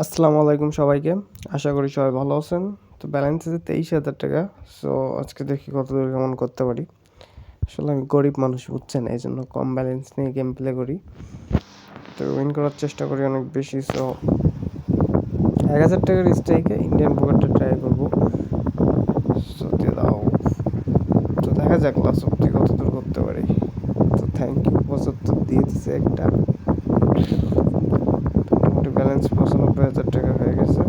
আসসালামু আলাইকুম সবাইকে। আশা করি সবাই ভালো আছেন। তো ব্যালেন্স আছে তেইশ হাজার টাকা। সো আজকে দেখি কত দূর কেমন করতে পারি। আসলে আমি গরিব মানুষ, বুঝছেন? এই জন্য কম ব্যালেন্স নিয়ে গেম প্লে করি। তো উইন করার চেষ্টা করি অনেক বেশি। সো এক হাজার টাকার স্ট্রাইকে ইন্ডিয়ান পকেটটা ট্রাই করব। দাও। তো দেখা যাক লাস্ট অব্দি কত দূর করতে পারি। তো থ্যাংক ইউ পঁচাত্তর দিয়ে দিছে একটা। ব্যালেন্স পঁচানব্বই হাজার টাকা হয়ে গেছে।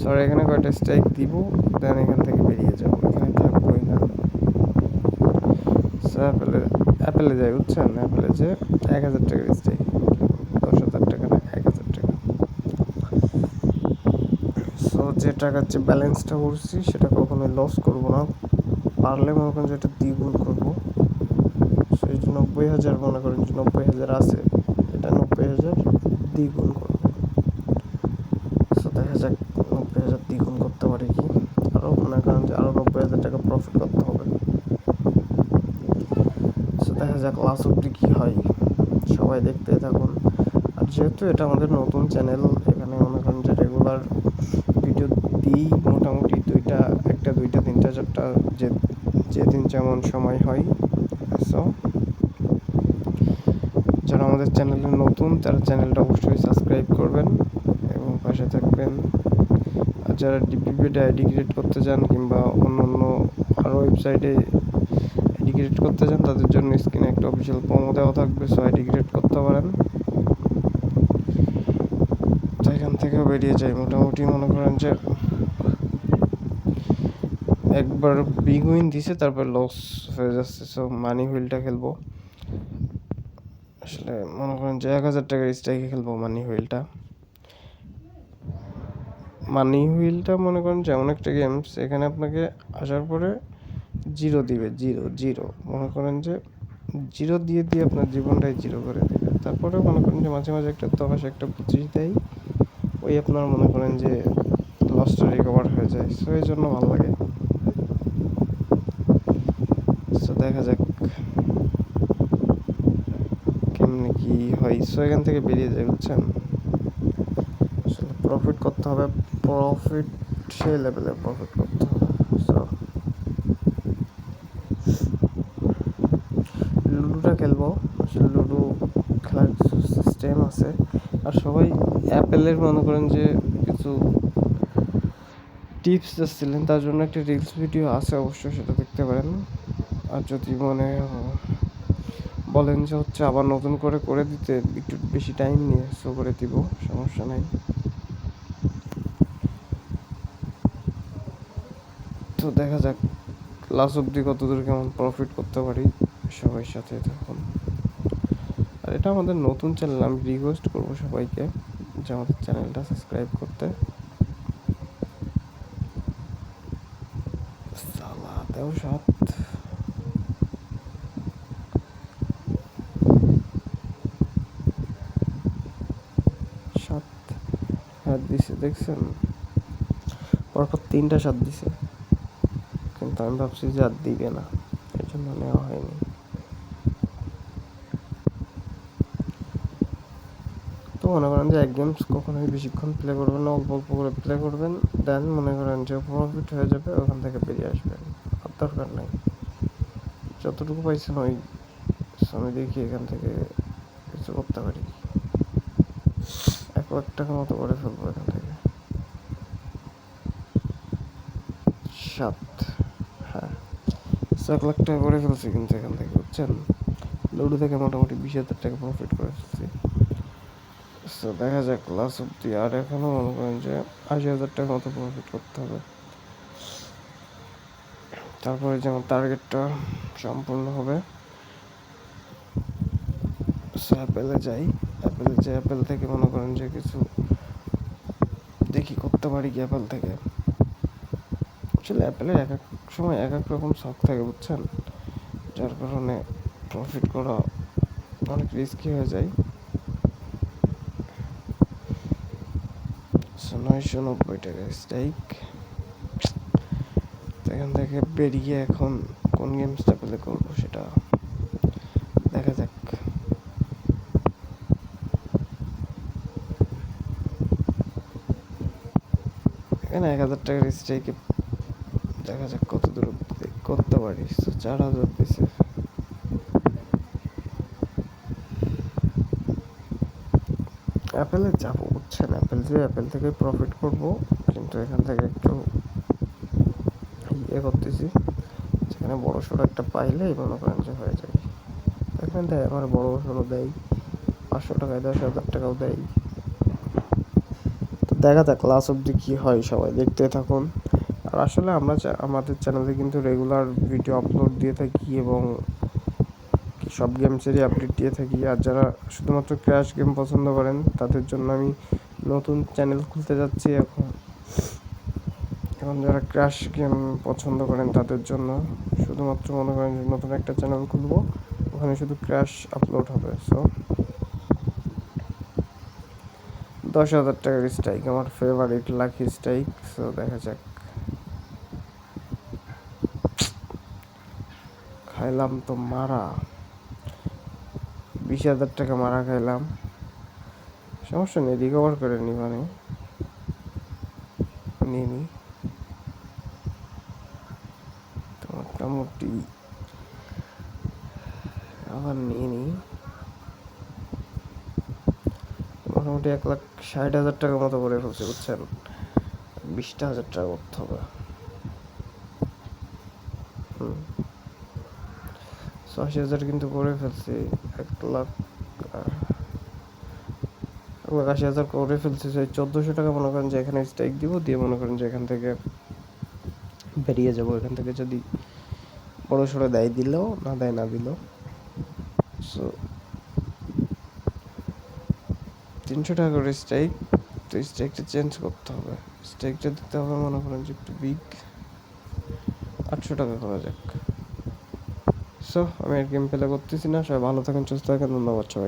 সরি এখানে কয়টা স্ট্রাইক দিব দেন এখান থেকে বেরিয়ে যাব। এখানে থাকবোই না। অ্যাপেলে অ্যাপেলে যাই, বুঝছেন? অ্যাপেলে যে এক হাজার টাকার স্ট্রাইক দশ হাজার টাকা এক হাজার টাকা। সো যে টাকার যে ব্যালেন্সটা করছি, সেটা কখনোই লস করব না। পারলে মনে করেন যে এটা দ্বিগুণ করব। সেই নব্বই হাজার মনে করেন যে নব্বই হাজার আছে। নব্বই হাজার দ্বিগুণ করব। সো দেখা যাক নব্বই হাজার দ্বিগুণ করতে পারি কি। আরও মনে করেন যে আরও নব্বই হাজার টাকা প্রফিট করতে হবে। সো দেখা যাক লাস্ট অব্দি কী হয়। সবাই দেখতে থাকুন। আর যেহেতু এটা আমাদের নতুন চ্যানেল এখানে মনে করেন যে রেগুলার ভিডিও দিই মোটামুটি দুইটা, একটা, দুইটা, তিনটা, চারটা, যে, যেদিন যেমন সময় হয়। সো যারা আমাদের চ্যানেলে নতুন, তারা চ্যানেলটা অবশ্যই সাবস্ক্রাইব করবেন এবং পাশে থাকবেন। আর যারা ডিপিপিতে আইডি ক্রিয়েট করতে চান কিংবা অন্য অন্য আরও ওয়েবসাইটে আইডি ক্রিয়েট করতে চান, তাদের জন্য স্ক্রিনে একটা অফিসিয়াল প্রোমো দেওয়া থাকবে সো আইডি ক্রিয়েট করতে পারেন। তো এখান থেকেও বেরিয়ে যায় মোটামুটি মনে করেন যে একবার বিগ উইন দিছে, তারপর লস হয়ে যাচ্ছে সো মানি হুইলটা খেলব। আসলে মনে করেন যে এক হাজার টাকার স্ট্রাইকে খেলব মানি হুইলটা মানি হুইলটা মনে করেন যে এমন একটা গেমস এখানে আপনাকে আসার পরে জিরো দিবে জিরো জিরো মনে করেন যে জিরো দিয়ে দিয়ে আপনার জীবনটাই জিরো করে দেবে। তারপরে মনে করেন যে মাঝে মাঝে একটা দশ একটা পঁচিশ দেয় ওই আপনার মনে করেন যে লসটা রিকভার হয়ে যায়। সো এই জন্য ভালো লাগে। সো দেখা যাক কেমনি হয় সো এখান থেকে বেরিয়ে যায়, বুঝছেন? আসলে প্রফিট করতে হবে প্রফিট সেই লেভেলে প্রফিট করতে হবে সো লুডোটা খেলব, আসলে লুডো খেলার কিছু সিস্টেম আছে, আর সবাই অ্যাপেলের মনে করেন যে কিছু টিপস যাচ্ছিলেন তার জন্য একটা রিলস ভিডিও আছে, অবশ্যই সেটা দেখতে পারেন, আর যদি মনে বলেন যে হচ্ছে আবার নতুন করে করে দিতে একটু বেশি টাইম নিয়ে শো করে দিব, সমস্যা নাই। তো দেখা যাক লাস্ট অব্দি কত দূর কেমন প্রফিট করতে পারি, সবাই সাথে তখন আর এটা আমাদের নতুন চ্যানেল আমি রিকোয়েস্ট করব সবাইকে যে আমাদের চ্যানেলটা সাবস্ক্রাইব করতে। সালাতেও সাত সাত। দিছে, দেখছেন? পরপর তিনটা সাত দিছে। কিন্তু আমি ভাবছি যে আর দিবে না এই জন্য নেওয়া হয়নি। তো মনে করেন যে এক গেমস কখনোই বেশিক্ষণ প্লে করবেন অল্প অল্প করে প্লে করবেন, দেন মনে করেন যে প্রফিট হয়ে যাবে, ওখান থেকে বেরিয়ে আসবেন। আর দরকার নাই। যতটুকু পাইছেন ওই, আমি দেখি এখান থেকে কিছু করতে পারি। লাখ টাকা মতো করে ফেলব এখান থেকে। সাত হ্যাঁ। এক লাখ টাকা করে ফেলছি কিন্তু এখান থেকে, বুঝছেন? লুডো থেকে মোটামুটি বিশ হাজার টাকা প্রফিট করে ফেলছি। দেখা যাক লাস্ট অব্দি আর এখনও মনে করেন যে আশি হাজার টাকা মতো প্রফিট করতে হবে। তারপরে যে আমার টার্গেটটা সম্পূর্ণ হবে। যাই। অ্যাপেলে যে অ্যাপেল থেকে মনে করেন যে কিছু দেখি করতে পারি কি অ্যাপেল থেকে। আসলে অ্যাপেলের এক এক সময় এক এক রকম শখ থাকে, বুঝছেন? যার কারণে প্রফিট করা অনেক রিস্কি হয়ে যায়। নয়শো নব্বই টাকা স্ট্রাইক এখান থেকে বেরিয়ে এখন কোন গেমসটা প্লে করব সেটা দেখা যাক এখানে এক হাজার টাকার স্ট্রাইকে দেখা যাক কত দূর করতে পারি। তো চার হাজার দিছে। অ্যাপেলে যাব, বুঝছেন? অ্যাপেল যে অ্যাপেল থেকে প্রফিট করব, কিন্তু এখান থেকে একটু ইয়ে করতেছি। যেখানে বড় সড়ো একটা পাইলেই মনে করেন যে হয়ে যায়। এখানে দেয়, আমার বড় সড়ো দেয়। পাঁচশো টাকায় দশ হাজার টাকাও দেয়। দেখা যাক ক্লাস অবধি কী হয় সবাই দেখতে থাকুন। আর আসলে আমরা আমাদের চ্যানেলে কিন্তু রেগুলার ভিডিও আপলোড দিয়ে থাকি এবং সব গেমসেরই আপডেট দিয়ে থাকি। আর যারা শুধুমাত্র ক্র্যাশ গেম পছন্দ করেন, তাদের জন্য আমি নতুন চ্যানেল খুলতে যাচ্ছি এখন। এখন যারা ক্র্যাশ গেম পছন্দ করেন, তাদের জন্য শুধুমাত্র মনে করেন নতুন একটা চ্যানেল খুলবো। ওখানে শুধু ক্র্যাশ আপলোড হবে সো দশ হাজার টাকার স্ট্রাইক আমার ফেভারিট লাকি স্ট্রাইক সো দেখা যাক। খাইলাম তো মারা। বিশ হাজার টাকা মারা খাইলাম। সমস্যা নেই রিকভার করে নি মানে। নিয়ে নি। মোটামুটি আবার নিয়ে নি মোটামুটি এক লাখ ষাট হাজার টাকার মতো করে ফেলছে, বুঝছেন? বিশটা হাজার টাকা করতে হবে। আশি হাজার কিন্তু করে ফেলছি, এক লাখ এক লাখ আশি হাজার করে ফেলছি। সেই চোদ্দোশো টাকা মনে করেন যে এখানে স্ট্রাইক দিব, দিয়ে মনে করেন যে এখান থেকে বেরিয়ে যাব। এখান থেকে যদি বড় সড়ো দেয় দিলেও, না দেয় না দিলেও। সো তিনশো টাকা করে স্ট্রাইক তো স্ট্রাইকটা চেঞ্জ করতে হবে। স্ট্রাইকটা দিতে হবে মনে করেন যে একটু বিগ আটশো টাকা করা যাক। সো আমি আর গেম প্লে করতেছি না। সবাই ভালো থাকেন, সুস্থ থাকেন, ধন্যবাদ সবাই